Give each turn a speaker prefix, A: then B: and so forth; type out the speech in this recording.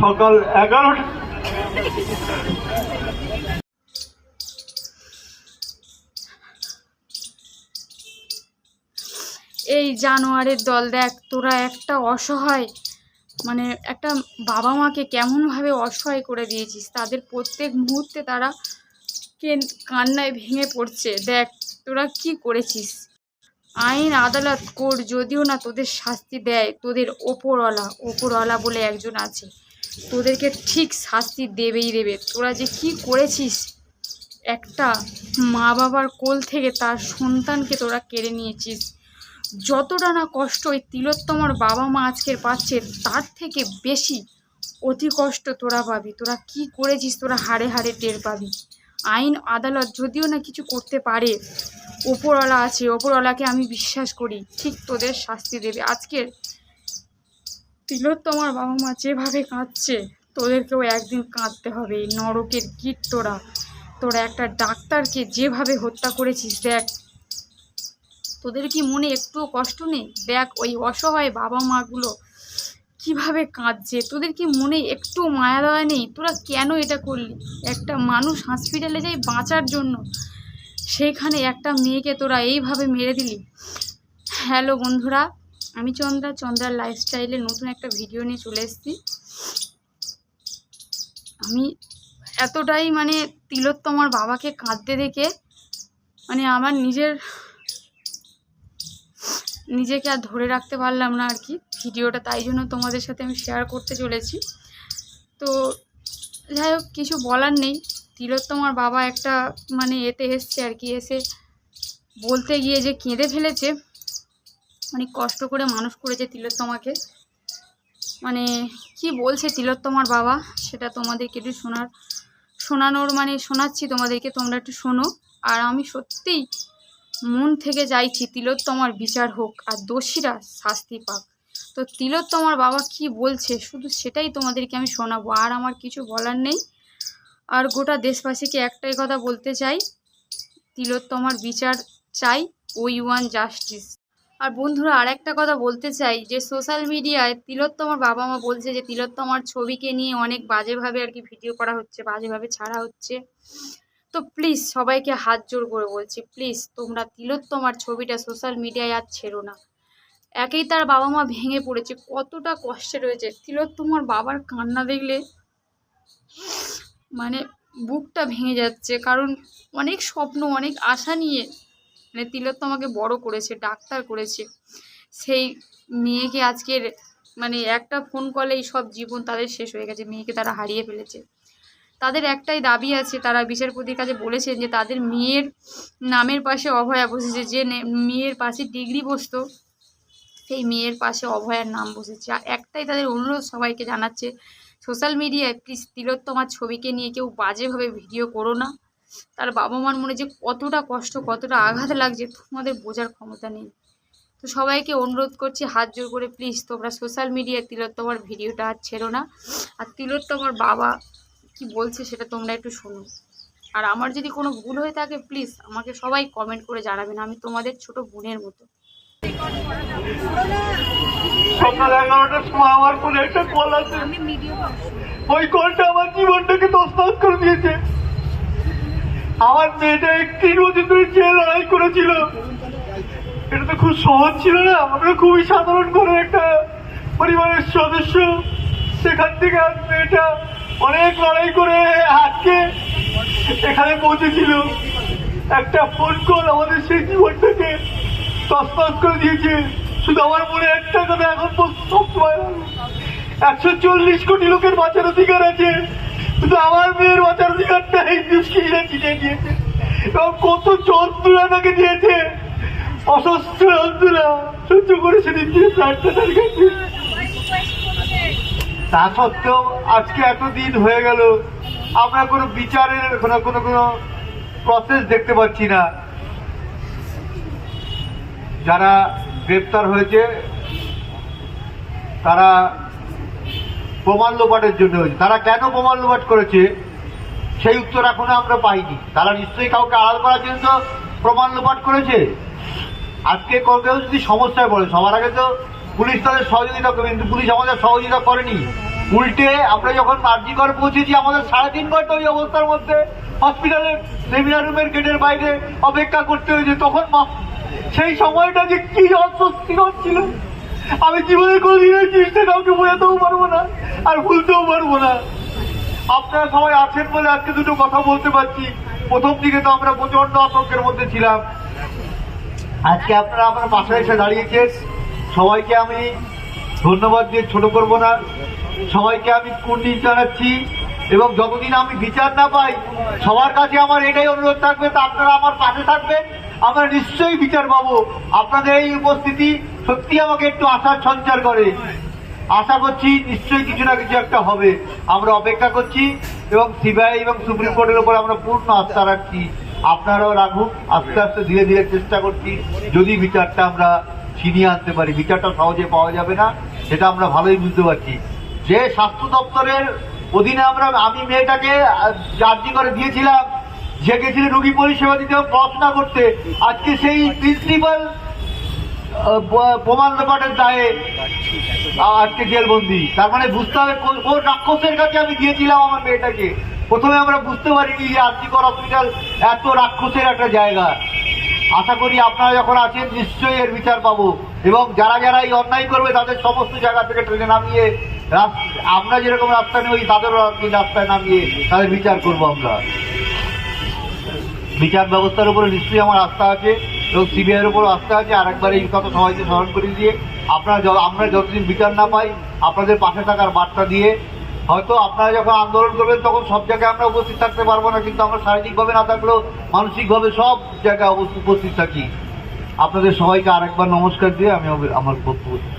A: সকাল এগারোটা
B: এই জানোয়ারের দল দেখ, তোরা একটা অসহায় মানে একটা বাবা মাকে কেমনভাবে অসহায় করে দিয়েছিস? তাদের প্রত্যেক মুহূর্তে তারা কে কান্নায় ভেঙে পড়ছে। দেখ, তোরা কি করেছিস? আইন আদালত কোর্ট যদিও না তোদের শাস্তি দেয়, তোদের ওপরওয়ালা ওপরওয়ালা বলে একজন আছে, তোদেরকে ঠিক শাস্তি দেবেই দেবে। তোরা যে কি করেছিস? একটা মা বাবার কোল থেকে তার সন্তানকে তোরা কেড়ে নিয়েছিস। যতটা না কষ্ট ওই তিলোত্তমার বাবা মা আজকের পাচ্ছে, তার থেকে বেশি অতি কষ্ট তোরা পাবি। তোরা কি করেছিস? তোরা হাড়ে হাড়ে টের পাবি। আইন আদালত যদিও না কিছু করতে পারে ওপরওয়ালা আছে ওপরওয়ালাকে আমি বিশ্বাস করি। ঠিক তোদের শাস্তি দেবে। আজকের তিলোত্তমার বাবা মা যেভাবে কাঁদছে, তোদেরকেও একদিন কাঁদতে হবে। নরকের কীট তোরা তোরা একটা ডাক্তারকে যেভাবে হত্যা করেছিস, দেখ। তোদের কি মনে একটুও কষ্ট নেই? দেখ, ওই অসহায় বাবা মাগুলো কীভাবে কাঁদছে? তোদের কি মনে একটু মায়া দয়া নেই? তোরা কেন এটা করলি? একটা মানুষ হসপিটালে যায় বাঁচার জন্য। সেইখানে একটা মেয়েকে তোরা এইভাবে মেরে দিলি? হ্যালো বন্ধুরা, আমি চন্দ্রা চন্দ্রার লাইফস্টাইলে নতুন একটা ভিডিও নিয়ে চলে এসেছি। আমি এতটাই মানে তিলোত্তমার বাবাকে কাঁদতে দেখে মানে আমার নিজের, নিজেকে আর ধরে রাখতে পারলাম না আর কি ভিডিওটা তাই জন্য তোমাদের সাথে আমি শেয়ার করতে চলেছি। তো যাই হোক, কিছু বলার নেই। তিলোত্তমার বাবা একটা মানে এতে এসছে আর কি, এসে বলতে গিয়ে যে কেঁদে ফেলেছে। অনেক কষ্ট করে মানুষ করেছে তিলোত্তমাকে মানে কি বলছে তিলোত্তমার বাবা, সেটা তোমাদেরকে একটু শোনার, শোনানোর মানে শোনাচ্ছি তোমাদেরকে, তোমরা একটু শোনো। আর আমি সত্যিই মন থেকে চাইছি তিলোত্তমার বিচার হোক আর দোষীরা শাস্তি পাক। তো তিলোত্তমার বাবা কি বলছে, শুধু সেটাই তোমাদেরকে আমি শোনাবো, আর আমার কিছু বলার নেই। আর গোটা দেশবাসীকে একটাই কথা বলতে চাই, তিলোত্তমার বিচার চাই, ওই ওয়ান জাস্টিস। আর বন্ধুরা আর একটা কথা বলতে চাই, যে সোশ্যাল মিডিয়ায় তিলোত্তমার বাবা মা বলছে যে তিলোত্তমার ছবিকে নিয়ে অনেক বাজেভাবে আর কি ভিডিও করা হচ্ছে, বাজেভাবে ছাড়া হচ্ছে। তো প্লিজ সবাইকে হাত জোর করে বলছি, প্লিজ তোমরা তিলোত্তমার ছবিটা সোশ্যাল মিডিয়ায় আর ছেড়ো না। একেই তার বাবা মা ভেঙে পড়েছে, কতটা কষ্টে রয়েছে। তিলোত্তমার বাবার কান্না দেখলে মানে বুকটা ভেঙে যাচ্ছে। কারণ অনেক স্বপ্ন, অনেক আশা নিয়ে মানে তিলোত্তমাকে বড় করেছে, ডাক্তার করেছে। সেই মেয়েকে আজকের মানে একটা ফোন কলেই সব জীবন তাদের শেষ হয়ে গেছে, মেয়েকে তারা হারিয়ে ফেলেছে। তাদের একটাই দাবি আছে, তারা বিচারপতির কাছে বলেছেন যে তাদের মেয়ের নামের পাশে অভয়া বসেছে, যে মেয়ের পাশে ডিগ্রি বসতো, সেই মেয়ের পাশে অভয়ার নাম বসেছে। আর একটাই তাদের অনুরোধ সবাইকে জানাচ্ছে সোশ্যাল মিডিয়ায় প্লিজ তিলোত্তমার ছবিকে নিয়ে কেউ বাজেভাবে ভিডিও করো না। তার বাবা মার মনে যে কতটা কষ্ট, কতটা আঘাত লাগছে, তোমাদের বোঝার ক্ষমতা নেই। তো সবাইকে অনুরোধ করছি, হাত জোর করে প্লিজ তোমরা সোশ্যাল মিডিয়ায় তিলোত্তমার ভিডিওটা আর ছেড়ো না। আর তিলোত্তমার বাবা কি বলছে সেটা তোমরা একটু শোনো। আর আমার যদি কোনো ভুল হয়ে থাকে, প্লিজ আমাকে সবাই কমেন্ট করে জানাবেন আমি তোমাদের ছোট বোনের মতো।
A: সকাল এগারোটার সময় আমার ফোনে একটা কল আছে। ওই কলটা আমার জীবনটাকে তসতস করে দিয়েছে। আমার মেয়েটা একটি বছর ধরে যে লড়াই করেছিল। এটা তো খুব সহজ ছিল না। আমরা খুবই সাধারণ করে একটা পরিবারের সদস্য। সেখান থেকে আর মেয়েটা অনেক লড়াই করে আজকে এখানে পৌঁছেছিল। একটা ফোন কল আমাদের সেই জীবনটাকে তসতস করে দিয়েছে। শুধু আমার মনে একটা কথা এখন একশো চল্লিশ কোটি লোকের বাঁচার অধিকার আছে। কিন্তু আমার মেয়ের বাঁচার অধিকারটা এই দুষ্কৃতীরা কিনে দিয়েছে এবং কত যন্ত্রণা তাকে দিয়েছে। অসুস্থ যন্ত্রণা সহ্য করে সেদিন দিয়ে প্রাণটা তা সত্ত্বেও আজকে এতদিন হয়ে গেল, আমরা কোনো বিচারের, কোনো কোনো কোনো প্রসেস দেখতে পাচ্ছি না। যারা গ্রেপ্তার হয়েছে, তারা প্রমাণ লোপাটের জন্য হয়েছে। তারা কেন প্রমাণ লোপাট করেছে, সেই উত্তর এখনও আমরা পাইনি। তারা নিশ্চয়ই কাউকে আড়াল করার জন্য প্রমাণ লোপাট করেছে? আজকে কেউ যদি সমস্যায় পড়ে, সবার আগে তো পুলিশ তাদের সহযোগিতা করবে, কিন্তু পুলিশ আমাদের সহযোগিতা করেনি। উল্টে আমরা যখন কার্যকর পৌঁছেছি, আমাদের সাড়ে তিন ঘণ্টা ওই অবস্থার মধ্যে হসপিটালের সেমিনার রুমের গেটের বাইরে অপেক্ষা করতে হয়েছে, তখন সেই সময়টা যে কি অস্বস্তিকর ছিল আমি জীবনে কোনোদিন এই জিনিসটা কাউকে বোঝাতেও পারব না, আর ভুলতেও পারব না। আপনারা সবাই আছেন বলে আজকে দুটো কথা বলতে পারছি। প্রথম দিকে তো আমরা প্রচণ্ড আতঙ্কের মধ্যে ছিলাম। আজকে আপনারা আমার পাশে এসে দাঁড়িয়েছেন। সবাইকে আমি ধন্যবাদ দিয়ে ছোট করব না। সবাইকে আমি কুন্ডি জানাচ্ছি এবং যতদিন আমি বিচার না পাই, সবার কাছে আমার এটাই অনুরোধ থাকবে, তা আপনারা আমার পাশে থাকবেন। আমরা নিশ্চয়ই বিচার পাবো। আপনাদের এই উপস্থিতি সত্যি আমাকে একটু আশার সঞ্চার করে। আশা করছি নিশ্চয়ই কিছু না কিছু একটা হবে। আমরা অপেক্ষা করছি এবং সিবিআই এবং সুপ্রিম কোর্টের উপর আমরা পূর্ণ আস্থা রাখছি। আপনারাও রাখুন, আস্তে আস্তে ধীরে ধীরে চেষ্টা করছি। যদি বিচারটা আমরা ছিনিয়ে আনতে পারি, বিচারটা সহজে পাওয়া যাবে না, সেটা আমরা ভালোই বুঝতে পারছি। যে স্বাস্থ্য দপ্তরের অধীনে আমরা, আমি মেয়েটাকে চার্জি করে দিয়েছিলাম যে গেছিল রোগী পরিষেবা দিতে পড়াশোনা করতে। আজকে সেই প্রিন্সিপাল প্রমাণ লোপাটের দায়ে আজকে জেলবন্দি। তার মানে বুঝতে হবে কোন রাক্ষসের কাছে আমি দিয়েছিলাম আমার মেয়েটাকে। প্রথমে আমরা বুঝতে পারিনি যে আর্জিকর হসপিটাল এত রাক্ষসের একটা জায়গা। আশা করি আপনারা যখন আছেন, নিশ্চয়ই এর বিচার পাবো। এবং যারা যারা এই অন্যায় করবে, তাদের সমস্ত জায়গা থেকে ট্রেনে নামিয়ে আমরা যেরকম রাস্তা নেই তাদেরও রাস্তায় নামিয়ে তাদের বিচার করব আমরা। বিচার ব্যবস্থার উপরে নিশ্চয়ই আমার আস্থা আছে এবং সিবিআইয়ের এর উপরও আস্থা আছে, আরেকবার এই কথা সবাইকে স্মরণ করে দিয়ে আপনারা আমরা যতদিন বিচার না পাই, আপনাদের পাশে থাকার বার্তা দিয়ে, হয়তো আপনারা যখন আন্দোলন করবেন তখন সব জায়গায় আমরা উপস্থিত থাকতে পারব না, কিন্তু আমরা শারীরিকভাবে না থাকলেও মানসিকভাবে সব জায়গায় উপস্থিত থাকি। আপনাদের সবাইকে আরেকবার নমস্কার দিয়ে আমি আমার বক্তব্য